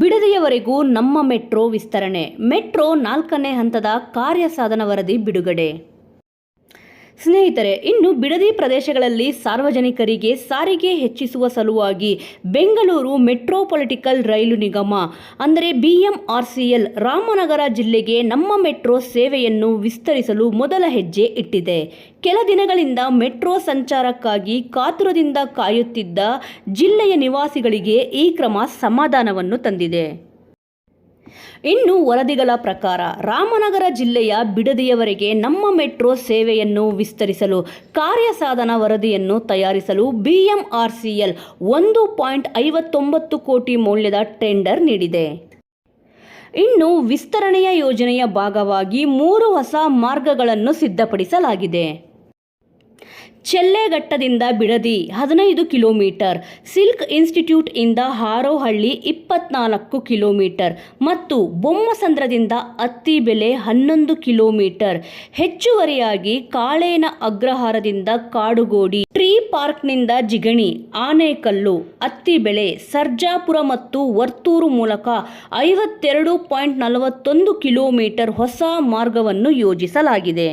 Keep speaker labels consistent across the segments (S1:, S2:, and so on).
S1: ಬಿಡದಿಯವರೆಗೂ ನಮ್ಮ ಮೆಟ್ರೋ ವಿಸ್ತರಣೆ. ಮೆಟ್ರೋ ನಾಲ್ಕನೇ ಹಂತದ ಕಾರ್ಯಸಾಧನ ವರದಿ ಬಿಡುಗಡೆ. ಸ್ನೇಹಿತರೆ, ಇನ್ನು ಬಿಡದಿ ಪ್ರದೇಶಗಳಲ್ಲಿ ಸಾರ್ವಜನಿಕರಿಗೆ ಸಾರಿಗೆ ಹೆಚ್ಚಿಸುವ ಸಲುವಾಗಿ ಬೆಂಗಳೂರು ಮೆಟ್ರೋಪೊಲಿಟಿಕಲ್ ರೈಲು ನಿಗಮ, ಅಂದರೆ ಬಿಎಂಆರ್ಸಿಎಲ್, ರಾಮನಗರ ಜಿಲ್ಲೆಗೆ ನಮ್ಮ ಮೆಟ್ರೋ ಸೇವೆಯನ್ನು ವಿಸ್ತರಿಸಲು ಮೊದಲ ಹೆಜ್ಜೆ ಇಟ್ಟಿದೆ. ಕೆಲ ದಿನಗಳಿಂದ ಮೆಟ್ರೋ ಸಂಚಾರಕ್ಕಾಗಿ ಕಾತುರದಿಂದ ಕಾಯುತ್ತಿದ್ದ ಜಿಲ್ಲೆಯ ನಿವಾಸಿಗಳಿಗೆ ಈ ಕ್ರಮ ಸಮಾಧಾನವನ್ನು ತಂದಿದೆ. ಇನ್ನು ವರದಿಗಳ ಪ್ರಕಾರ ರಾಮನಗರ ಜಿಲ್ಲೆಯ ಬಿಡದಿಯವರೆಗೆ ನಮ್ಮ ಮೆಟ್ರೋ ಸೇವೆಯನ್ನು ವಿಸ್ತರಿಸಲು ಕಾರ್ಯಸಾಧನ ವರದಿಯನ್ನು ತಯಾರಿಸಲು ಬಿಎಂಆರ್ಸಿಎಲ್ ಒಂದು ಪಾಯಿಂಟ್ ಐವತ್ತೊಂಬತ್ತು ಕೋಟಿ ಮೌಲ್ಯದ ಟೆಂಡರ್ ನೀಡಿದೆ. ಇನ್ನು ವಿಸ್ತರಣೆಯ ಯೋಜನೆಯ ಭಾಗವಾಗಿ ಮೂರು ಹೊಸ ಮಾರ್ಗಗಳನ್ನು ಸಿದ್ಧಪಡಿಸಲಾಗಿದೆ. ಚೆಲ್ಲೆಘಟ್ಟದಿಂದ ಬಿಡದಿ ಹದಿನೈದು ಕಿಲೋಮೀಟರ್. ಸಿಲ್ಕ್ ಇನ್ಸ್ಟಿಟ್ಯೂಟ್ ಇಂದ ಹಾರೋಹಳ್ಳಿ ಇಪ್ಪತ್ನಾಲ್ಕು ಕಿಲೋಮೀಟರ್ ಮತ್ತು ಬೊಮ್ಮಸಂದ್ರದಿಂದ ಅತ್ತಿಬೆಲೆ ಹನ್ನೊಂದು ಕಿಲೋಮೀಟರ್. ಹೆಚ್ಚುವರಿಯಾಗಿ ಕಾಳೇನ ಅಗ್ರಹಾರದಿಂದ ಕಾಡುಗೋಡಿ, ಟ್ರೀ ಪಾರ್ಕ್ನಿಂದ ಜಿಗಣಿ, ಆನೇಕಲ್ಲು ಅತ್ತಿಬೆಳೆ ಸರ್ಜಾಪುರ ಮತ್ತು ವರ್ತೂರು ಮೂಲಕ ಐವತ್ತೆರಡು ಪಾಯಿಂಟ್ ನಲವತ್ತೊಂದು ಕಿಲೋಮೀಟರ್ ಹೊಸ ಮಾರ್ಗವನ್ನು ಯೋಜಿಸಲಾಗಿದೆ.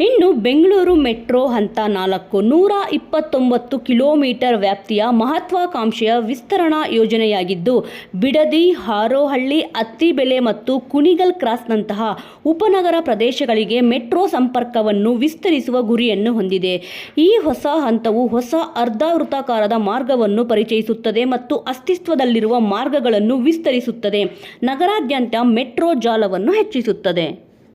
S1: ಇನ್ನು ಬೆಂಗಳೂರು ಮೆಟ್ರೋ ಹಂತ ನಾಲ್ಕು ನೂರ ಇಪ್ಪತ್ತೊಂಬತ್ತು ಕಿಲೋಮೀಟರ್ ವ್ಯಾಪ್ತಿಯ ಮಹತ್ವಾಕಾಂಕ್ಷೆಯ ವಿಸ್ತರಣಾ ಯೋಜನೆಯಾಗಿದ್ದು, ಬಿಡದಿ, ಹಾರೋಹಳ್ಳಿ, ಅತ್ತಿಬೆಲೆ ಮತ್ತು ಕುಣಿಗಲ್ ಕ್ರಾಸ್ನಂತಹ ಉಪನಗರ ಪ್ರದೇಶಗಳಿಗೆ ಮೆಟ್ರೋ ಸಂಪರ್ಕವನ್ನು ವಿಸ್ತರಿಸುವ ಗುರಿಯನ್ನು ಹೊಂದಿದೆ. ಈ ಹೊಸ ಹಂತವು ಹೊಸ ಅರ್ಧಾವೃತ್ತಾಕಾರದ ಮಾರ್ಗವನ್ನು ಪರಿಚಯಿಸುತ್ತದೆ ಮತ್ತು ಅಸ್ತಿತ್ವದಲ್ಲಿರುವ ಮಾರ್ಗಗಳನ್ನು ವಿಸ್ತರಿಸುತ್ತದೆ. ನಗರಾದ್ಯಂತ ಮೆಟ್ರೋ ಜಾಲವನ್ನು ಹೆಚ್ಚಿಸುತ್ತದೆ.